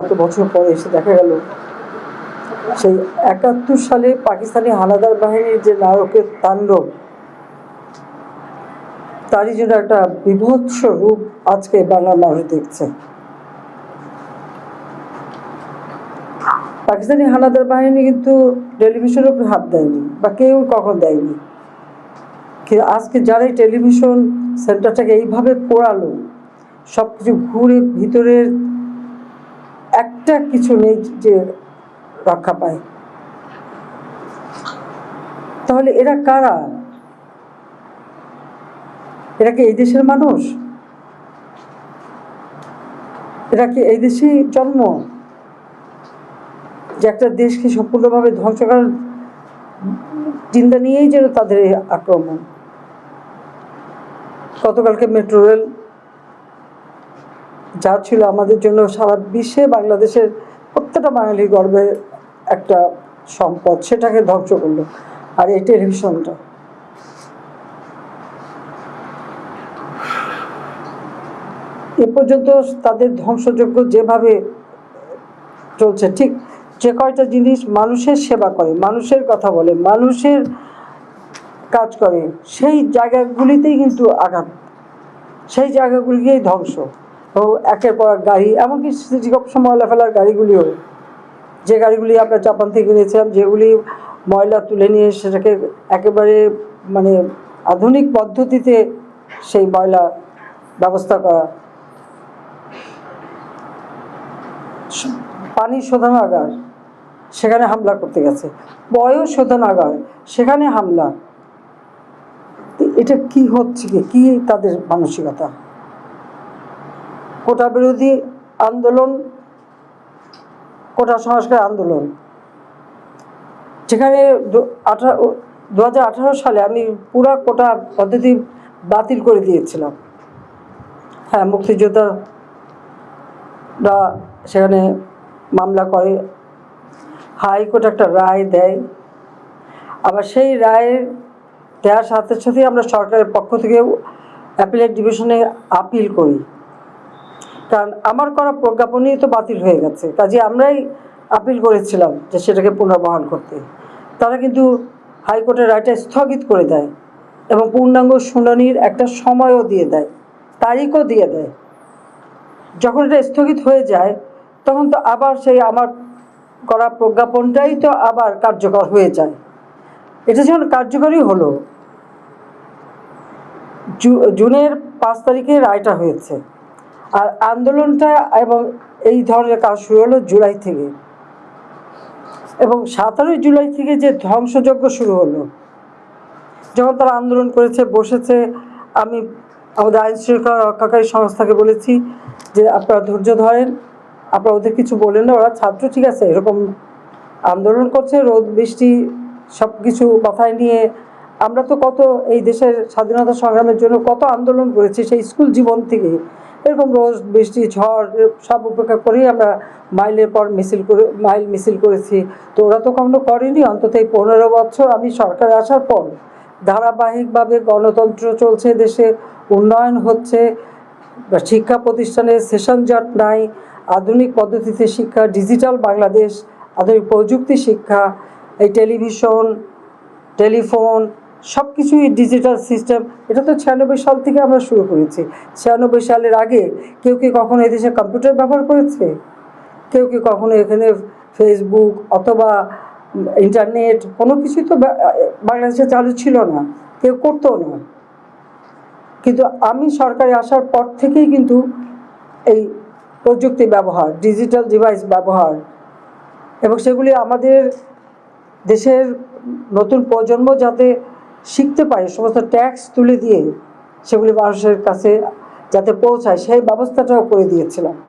এত বছর পরে এসে দেখা গেল, সেই একাত্তর সালে পাকিস্তানি হানাদার বাহিনীর যে নায়কের তাণ্ডব, তারই জন্য একটা বিভৎস রূপ আজকে বাংলার মানুষ দেখছে। পাকিস্তানি হানাদার বাহিনী কিন্তু টেলিভিশনের উপর হাত দেয়নি, বা কেউ কখন দেয়নি। আজকে যারা এই টেলিভিশন সেন্টারটাকে এইভাবে পোড়ালো সব কিছু ঘুরে ভিতরের একটা কিছু নেই যে রক্ষা পায়। তাহলে এরা কারা? এরা কি এই দেশের মানুষ? এরা কি এই দেশেই জন্ম? যে একটা দেশকে সম্পূর্ণভাবে ধ্বংস করার চিন্তা নিয়েই যেন তাদের আক্রমণ। গতকালকে মেট্রো রেল যা ছিল আমাদের জন্য সারা বিশ্বে বাংলাদেশের প্রত্যেকটা বাঙালির গর্বের একটা সম্পদ, সেটাকে ধ্বংস করল। আর এই টেলিভিশনটা। এ পর্যন্ত তাদের ধ্বংসযোগ্য যেভাবে চলছে, ঠিক যে কয়টা জিনিস মানুষের সেবা করে, মানুষের কথা বলে, মানুষের কাজ করে, সেই জায়গাগুলিতেই কিন্তু আঘাত। সেই জায়গাগুলিকেই ধ্বংস। একের পর এক গাড়ি, এমনকি সিটি কর্পোরেশন ময়লা ফেলার গাড়িগুলিও। যে গাড়িগুলি আমরা জাপান থেকে কিনেছিলাম, যেগুলি ময়লা তুলে নিয়ে সেটাকে একেবারে মানে আধুনিক পদ্ধতিতে সেই ময়লা ব্যবস্থা করা। পানি শোধনাগার সেখানে হামলা করতে গেছে। বয়স শোধনাগার সেখানে হামলা। এটা কি হচ্ছে কি তাদের মানসিকতা? কোটা বিরোধী আন্দোলন, কোটা সংস্কার আন্দোলন। সেখানে দু আঠারো সালে আমি পুরা কোটা পদ্ধতি বাতিল করে দিয়েছিলাম। হ্যাঁ মুক্তিযোদ্ধারা সেখানে মামলা করে, হাইকোর্ট একটা রায় দেয়। আবার সেই রায়ের দেওয়ার সাথে সাথেই আমরা সরকারের পক্ষ থেকে অ্যাপিলেট ডিভিশনে আপিল করি। কারণ আমার করা প্রজ্ঞাপনই তো বাতিল হয়ে গেছে। কাজে আমরাই আপিল করেছিলাম যে সেটাকে পুনর্বহাল করতে। তারা কিন্তু হাইকোর্টের রায়টা স্থগিত করে দেয় এবং পূর্ণাঙ্গ শুনানির একটা সময়ও দিয়ে দেয়, তারিখও দিয়ে দেয়। যখন এটা স্থগিত হয়ে যায়, তখন তো আবার সেই আমার করা প্রজ্ঞাপনটাই তো আবার কার্যকর হয়ে যায়। এটা যখন কার্যকরী হলো জুনের পাঁচ তারিখে রায়টা হয়েছে। আর আন্দোলনটা এবং এই ধরনের কাজ শুরু হলো জুলাই থেকে। এবং সতেরোই জুলাই থেকে যে ধ্বংসযজ্ঞ শুরু হলো, যখন তারা আন্দোলন করেছে, বসেছে, আমি আমাদের আইন শৃঙ্খলা রক্ষাকারী সংস্থাকে বলেছি যে আপনারা ধৈর্য ধরেন, আপনারা ওদের কিছু বলেন না, ওরা ছাত্র, ঠিক আছে, এরকম আন্দোলন করছে, রোদ, বৃষ্টি সব কিছু মাথায় নিয়ে। আমরা তো কত এই দেশের স্বাধীনতা সংগ্রামের জন্য কত আন্দোলন করেছি, সেই স্কুল জীবন থেকে। এরকম রোজ বৃষ্টি, ঝড় সব উপেক্ষা করেই আমরা মাইলের পর মিছিল করে, মাইল মিছিল করেছি। তো ওরা তো কখনো করেনি, অন্তত এই পনেরো বছর আমি সরকারে আসার পর। ধারাবাহিকভাবে গণতন্ত্র চলছে দেশে, উন্নয়ন হচ্ছে শিক্ষা প্রতিষ্ঠানে সেশন জট নাই, আধুনিক পদ্ধতিতে শিক্ষা, ডিজিটাল বাংলাদেশ, আধুনিক প্রযুক্তি শিক্ষা, এই টেলিভিশন, টেলিফোন সব কিছুই ডিজিটাল সিস্টেম এটা তো ছিয়ানব্বই সাল থেকে আমরা শুরু করেছি। ছিয়ানব্বই সালের আগে কেউ কি কখনো এদেশে কম্পিউটার ব্যবহার করেছে? কেউ কি কখনো এখানে ফেসবুক অথবা ইন্টারনেট কোনো কিছুই তো বাংলাদেশে চালু ছিল না। কেউ করতো না। কিন্তু আমি সরকারে আসার পর থেকেই কিন্তু এই প্রযুক্তি ব্যবহার ডিজিটাল ডিভাইস ব্যবহার এবং সেগুলি আমাদের দেশের নতুন প্রজন্ম যাতে শিখতে পারে, সমস্ত ট্যাক্স তুলে দিয়ে সেগুলি মানুষের কাছে যাতে পৌঁছায়, সেই ব্যবস্থাটাও করে দিয়েছিলাম।